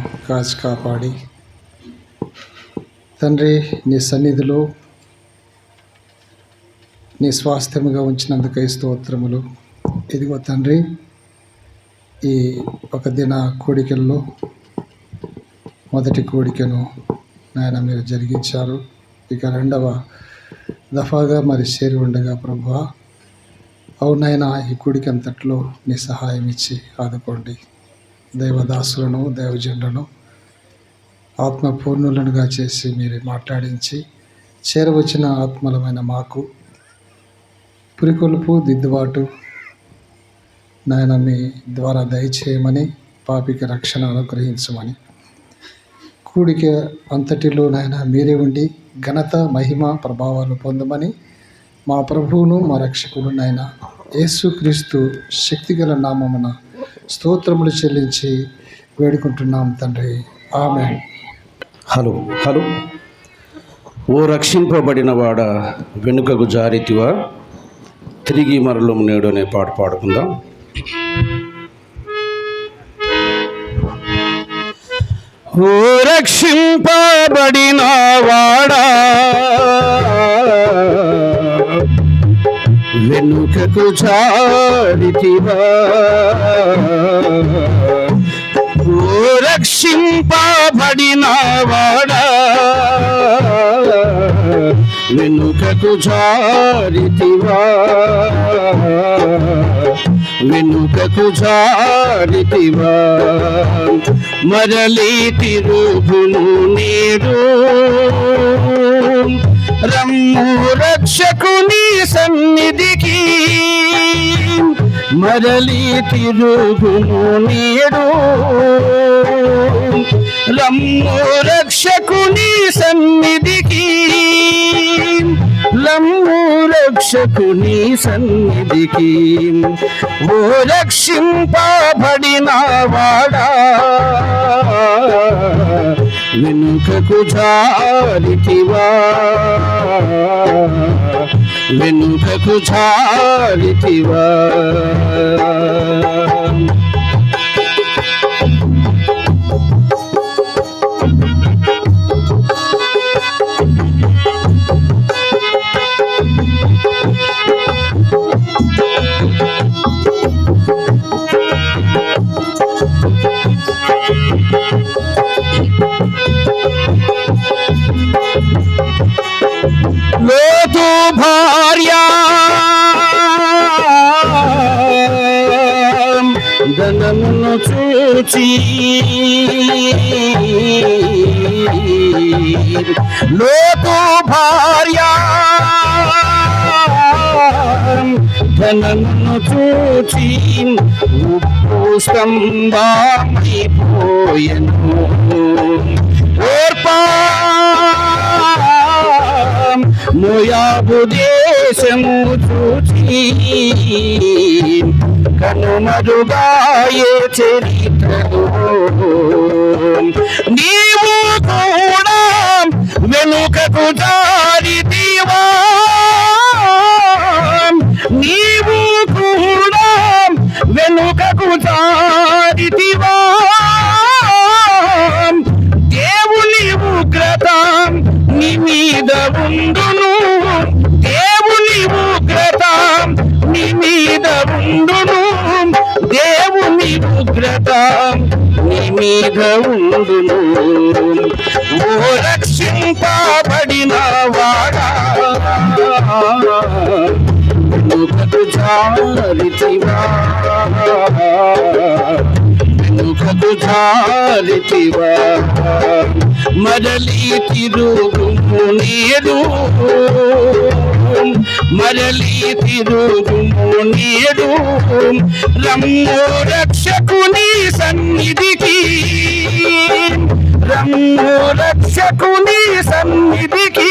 కాచి కాపాడి. తండ్రి నీ సన్నిధిలో నీ స్వాస్థ్యముగా ఉంచినందుకై స్తోత్రములు. ఇదిగో తండ్రి ఈ ఒక దిన కోడికల్లో మొదటి కోడికను నాయన మీరు జరిగించారు. ఇక రెండవ దఫాగా మరి చేరి ఉండగా ప్రభు అవునైనా ఈ కూడికి అంతట్లో నీ సహాయం ఇచ్చి ఆదుకోండి. దైవదాసులను దైవజనులను ఆత్మపూర్ణులనుగా చేసి మీరు మాట్లాడించి చేరవచ్చిన ఆత్మలమైన మాకు పురికొల్పు దిద్దుబాటు నాయన మీ ద్వారా దయచేయమని పాపిక రక్షణ అనుగ్రహించమని. కూడిక అంతటిలో నాయన మీరే ఉండి ఘనత మహిమ ప్రభావాలు పొందమని మా ప్రభువును మా రక్షకుడు నాయన యేసుక్రీస్తు శక్తిగల నామమున స్తోత్రములు చెల్లించి వేడుకుంటున్నాం తండ్రి. ఆమె హలో హలో. ఓ రక్షింపబడిన వాడ వెనుకకు జారితివా? తిరిగి మరలం నేడు అనే పాట పాడుకుందాం. ఓ రక్షింపబడిన వాడా? వెనుకకు జారితివా ఓ రక్షింపబడిన వాడా వెనుకకు జారితివా వెనుకకు జారితివా మరలి తిరుగును నీరు రమ్ము రక్షకుని సన్నిధికి మరలి తిరుగును నేడు. రమ్ము రక్షకుని సన్నిధికి లమ్ము రక్షకుని సన్నిధికి ఓ రక్షింపబడిన వాడా. వెనుకకు జారితివా. వెనుకకు జారితివా. లోతు భార్య. ధనమును చూచి ఉప్పు స్తంభమైపోయను ఓర్పా మోయాబు దేశము చూచి కనుమరుగాయే చరిత్రలో? నీవు కూడా వెనుకకు జారితీవా నీవు కూడా వెనుకకు జారితీవా దేవుని ఉగ్రత నీ మీద ఉండును. దేవుని ఉగ్రత నీ మీద ఉండును. దేవుని ఉగ్రత నీ మీద ఉండును ఓ రక్షింపబడిన వాడా? వెనుకకు జారితివా? వెనుకకు జారితివా? మరలి తిరుగు నేడు మరలి తిరుగుము నేడు రమ్ము రక్షకుని సన్నిధికి. రమ్ము రక్షకుని సన్నిధికి.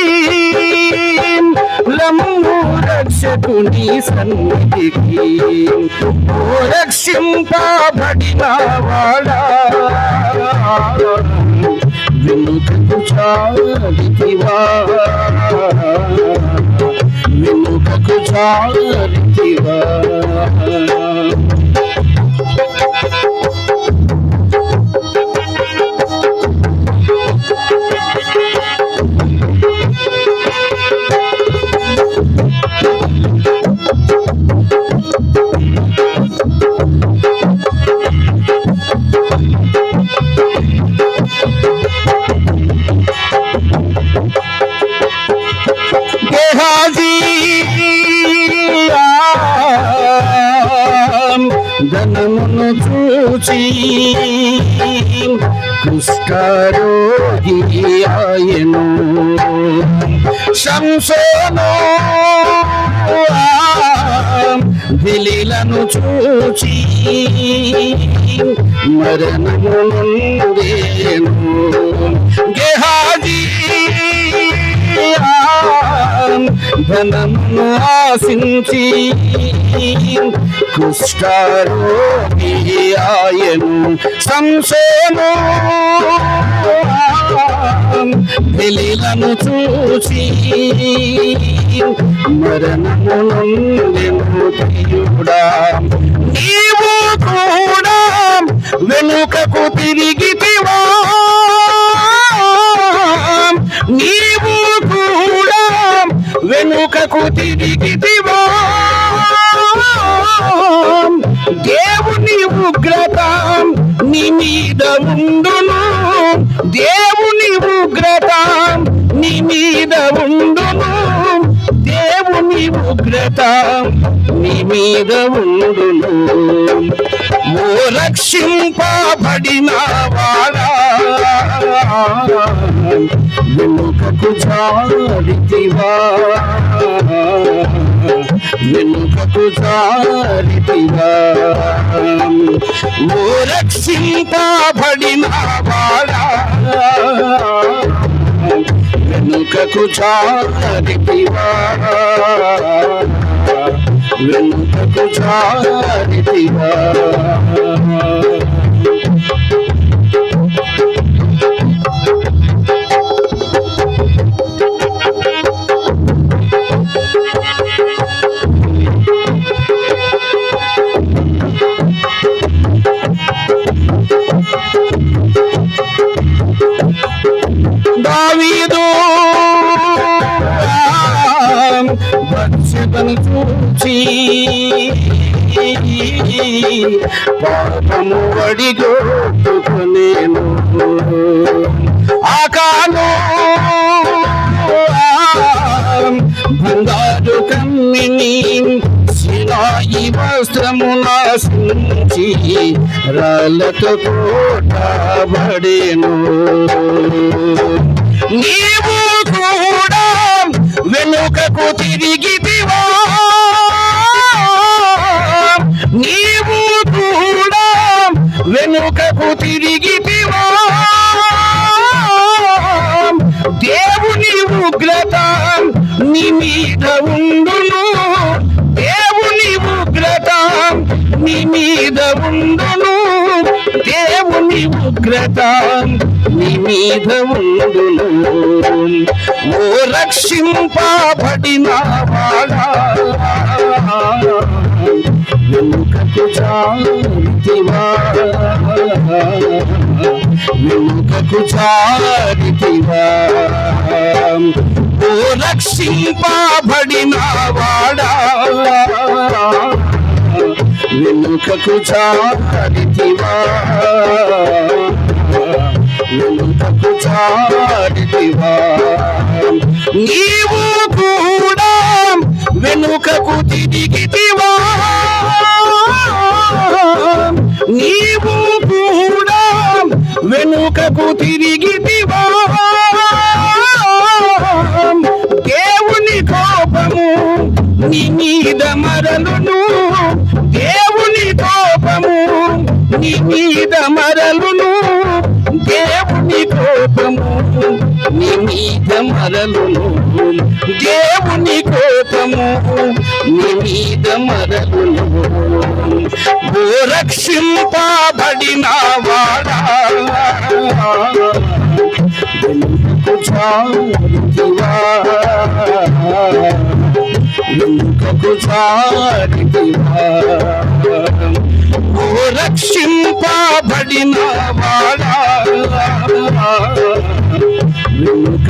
రమ్ము రక్షకుని సన్నిధికి. ఓ రక్షింపబడిన వాడా వెనుకకు చాలితివా. వెనుకకు కుష్ఠరోగి ఆయను సంసోను దిలీలను చూచి మరణము నుండేను గెహాజీ ధనమును ఆశించి కుష్ఠరోగి ఆయను సంశయము. వెలిలను చూసి మరణము నుండెను ప్రియుడా. నీవు కూడా వెనుకకు తిరిగితివా నీవు వెనుకకు తిరిగితివా దేవుని ఉగ్రత నీ మీద ఉండును. దేవుని ఉగ్రత నీ మీద ఉండును. దేవుని ఉగ్రత నీ మీద ఉండును. ఓ రక్షింపబడిన వాడా. వెనుకకు జారితివా వెనుకకు జారితివా ఓ రక్షింపబడిన వాడా వెనుకకు జారితివా వెనుకకు జారితివా బత్సెబను చూచి పాపము వడిగొట్టుకునేను ఆకాను బంగారు కమ్మిని శిలాయి వస్త్రము నాశించి రాళ్ళతో కోటబడేను నీవు వెనుకకు తిరిగితివా. నీవు కూడా వెనుకకు దేవుని ఉగ్రత నీ మీద ఉండును ఓ రక్షింపబడిన వాడా వెనుకకు జారితివా వెనుకకు జారితివా ఓ రక్షింపబడిన వాడా వెనుకకు జారితివా వెనుకకు జారితివా నీవు కూడా వెనుకకు తిరిగితివా? నీవు కూడా వెనుకకు తిరిగితివా? దేవుని కోపము నీ మీద మరలును మీద మరలును దేవుని కోపము నీ మీద మరలును ఓ రక్షింపబడిన వాడా వెనుకకు జారితివా ఓ రక్షింపబడిన వాడా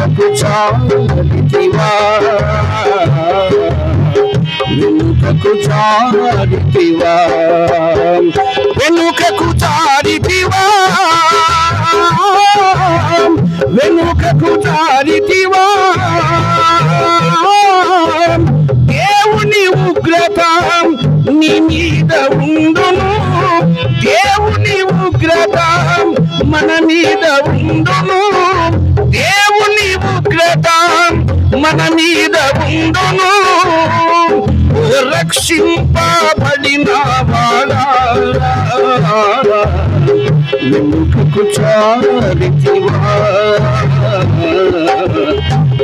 వెనుకకు జారితివా వెనుకకు జారితివా వెనుకకు జారితివా వెనుకకు జారితివా దేవుని ఉగ్రత నీ మీద ఉండును. దేవుని మన మీద ఉండును. ఉగ్రత మన మీద ఉండును. రక్షింపబడిన వెనుకకు చారితివా.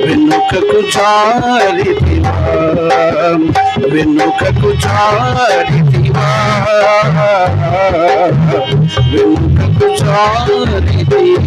వెనుకకు చారితివా. వెనుకకు చారితివా. వెనుకకు చారితివా.